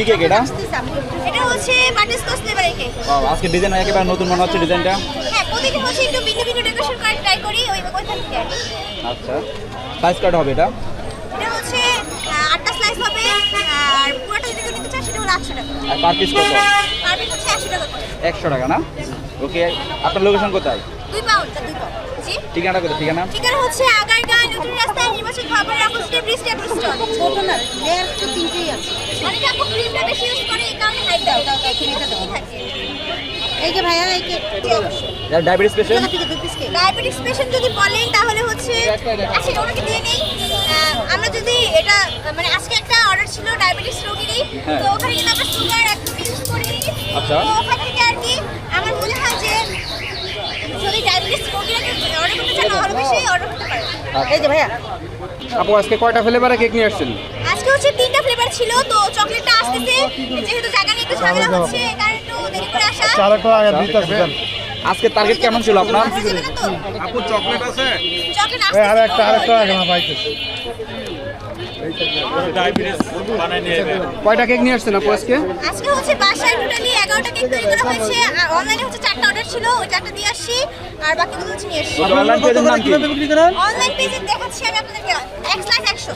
কি কেক এটা? এটা হচ্ছে বাটারস্কচ ফ্লেভারের কেক আজকে ডিজাইন একেবারে নতুন মনে হচ্ছে ডিজাইনটা হ্যাঁ প্রতিদিন হচ্ছে একটু ভিন্ন ভিন্ন ডেকোরেশন করে ট্রাই করি ওই ওইখান থেকে আচ্ছা সাইজ কাট হবে এটা? এটা হচ্ছে আটটা স্লাইস হবে আর পুরোটা যদি কেউ নিতে চায় সেটা হলো আটশো টাকা। আর পার পিস কত? পার পিস হচ্ছে একশো টাকা করে। একশো টাকা না? ওকে আপনার লোকেশন কোথায়? দুই পাউন্ড দুই পাউন্ড। জি ঠিকানা কোথায় ঠিকানা? ঠিকানা হচ্ছে আগারগাঁ নতুন রাস্তায় নির্বাচন ভবনের অপোজিটে ব্রিজ টেবিল ছোট না লেয়ার তো তিনটেই আছে। অনেকে আপু ক্রিমটা বেশি ইউজ করে এই কারণে হাইট দাও দাও দাও ক্রিমটা থাকে। এই যে ভাইয়া এই যারা ডায়াবেটিস পেশেন্ট ডায়াবেটিস পেশেন্ট যদি বলেন তাহলে হচ্ছে আচ্ছা এটা ওনাকে দিয়ে নেই। আমরা যদি এটা মানে আজকে একটা অর্ডার ছিল ডায়াবেটিস রোগীরই। হ্যাঁ। তো ওখানে কিন্তু আমরা সুগার একদম ইউজ করি আচ্ছা। তো ওখান থেকে আর কি আমার মনে হয় যে যদি ডায়াবেটিস রোগীরা অর্ডার করতে চান আরও বেশি অর্ডার করতে পারে আচ্ছা। এই যে ভাইয়া। আপু আজকে কয়টা ফ্লেভারে কেক নিয়ে আসছেন? আজকে হচ্ছে তিনটা ফ্লেভার ছিল তো চকলেটটা আসতেছে। যেহেতু জায়গা নিয়ে একটু ঝামেলা হচ্ছে কারণ একটু দেরি করে আসা। চারটা আগে দিতে দেন। আজকে টার্গেট কেমন ছিল আপনার? আপু চকলেট আছে? আর একটা আরেকটা পাইতেছে। কয়টা কেক নিয়ে আসছেন আপু আজকে? আজকে হচ্ছে বাসায় টোটালি এগারোটা কেক তৈরি করা হয়েছে। আর অনলাইনে হচ্ছে চারটা অর্ডার ছিল ওই চারটা দিয়ে আসছি। আর বাকিগুলো হচ্ছে নিয়ে আসছি। অনলাইন পেজের নাম কি? অনলাইন পেজে দেখাচ্ছি আমি আপনাদেরকে। এক স্লাইস একশো।